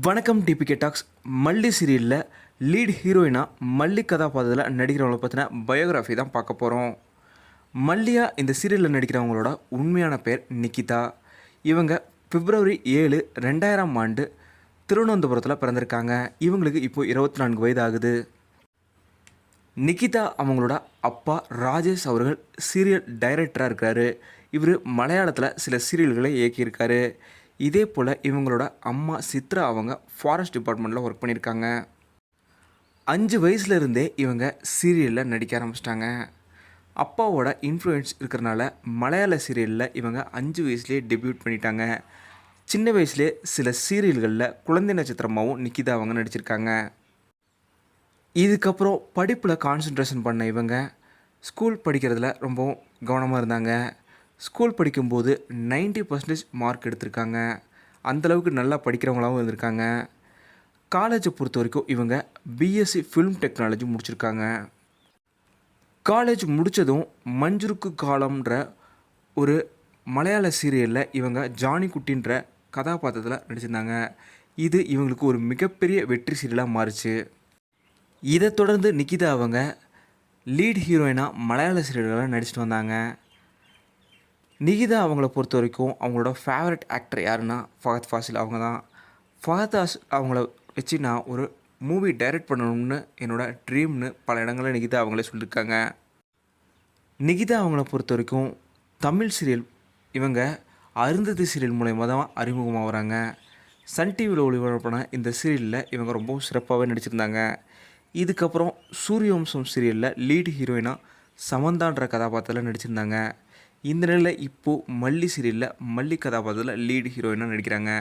வணக்கம் DPK tax. மல்லி சீரியலில் லீட் ஹீரோயினாக மல்லி கதாபாத்திரத்தில் நடிக்கிறவங்கள பற்றின பயோகிராஃபி தான் பார்க்க போகிறோம் மல்லியா இந்த சீரியலில் நடிக்கிறவங்களோட உண்மையான பேர் நிக்கிதா. இவங்க பிப்ரவரி ஏழு ரெண்டாயிரம் ஆண்டு திருவனந்தபுரத்தில் பிறந்திருக்காங்க. இவங்களுக்கு இப்போ இருபத்தி நான்கு வயது ஆகுது நிக்கிதா அவங்களோட அப்பா ராஜேஷ் அவர்கள் சீரியல் டைரக்டராக இருக்காரு இவர் மலையாளத்தில் சில சீரியல்களை இயக்கியிருக்காரு. இதே போல் இவங்களோட அம்மா சித்ரா அவங்க ஃபாரஸ்ட் டிபார்ட்மெண்ட்டில் ஒர்க் பண்ணியிருக்காங்க. அஞ்சு வயசுல இருந்தே இவங்க சீரியலில் நடிக்க ஆரம்பிச்சிட்டாங்க. அப்பாவோட இன்ஃப்ளூயன்ஸ் இருக்கிறனால மலையாள சீரியலில் இவங்க அஞ்சு வயசுலேயே டெபியூட் பண்ணிட்டாங்க. சின்ன வயசுலேயே சில சீரியல்களில் குழந்தை நட்சத்திரமாகவும் நிக்கிதா அவங்க நடிச்சிருக்காங்க. இதுக்கப்புறம் படிப்பில் கான்சென்ட்ரேஷன் பண்ண இவங்க. ஸ்கூல் படிக்கிறதுல ரொம்பவும் கவனமாக இருந்தாங்க. ஸ்கூல் படிக்கும்போது 90% பர்சன்டேஜ் மார்க் எடுத்திருக்காங்க. அந்தளவுக்கு நல்லா படிக்கிறவங்களாகவும் இருந்திருக்காங்க. காலேஜை பொறுத்த வரைக்கும் இவங்க பிஎஸ்சி ஃபிலிம் டெக்னாலஜி முடிச்சிருக்காங்க. காலேஜ் முடித்ததும் மஞ்சுருக்கு காலம்ன்ற ஒரு மலையாள சீரியலில் இவங்க ஜானி குட்டின்ற கதாபாத்திரத்தில் நடிச்சிருந்தாங்க. இது இவங்களுக்கு ஒரு மிகப்பெரிய வெற்றி சீரியலாக மாறுச்சு. இதை தொடர்ந்து நிக்கிதா அவங்க லீட் ஹீரோயினாக மலையாள சீரியல்களில் நடிச்சிட்டு வந்தாங்க. நிகிதா அவங்கள பொறுத்த வரைக்கும் அவங்களோட ஃபேவரட் ஆக்டர் யாருன்னா ஃபஹத் ஃபாசில். அவங்க தான். ஃபஹத் ஹாஸ் அவங்கள வச்சு நான் ஒரு மூவி டைரக்ட் பண்ணணும்னு என்னோடய ட்ரீம்னு பல இடங்களில் நிகிதா அவங்களே சொல்லியிருக்காங்க நிகிதா அவங்கள பொறுத்த வரைக்கும் தமிழ் சீரியல் இவங்க அருந்ததி சீரியல் மூலயமா தான் அறிமுகமாக வராங்க சன் டிவியில் ஒளிபரப்பான இந்த சீரியலில் இவங்க ரொம்பவும் சிறப்பாகவே நடிச்சிருந்தாங்க. இதுக்கப்புறம் சூரியவம்சம் சீரியலில் லீடு ஹீரோயினாக சமந்தான்ற கதாபாத்திரத்தில் நடிச்சிருந்தாங்க. இந்த நிலையில் இப்போது மல்லி சீரியலில் மல்லி கதாபாத்திரத்தில் லீடு ஹீரோயினாக நடிக்கிறாங்க?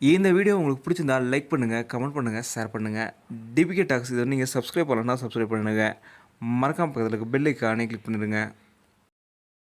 இந்த வீடியோ உங்களுக்கு பிடிச்சிருந்தா லைக் பண்ணுங்கள் கமெண்ட் பண்ணுங்கள் ஷேர் பண்ணுங்கள் டிபிகே டாக்ஸ் இதை நீங்கள் சப்ஸ்கிரைப் பண்ணலன்னா சப்ஸ்கிரைப் பண்ணுங்கள் மறக்காமல் பக்கத்தில் இருக்க பெல் ஐக்கானே கிளிக் பண்ணிடுங்க.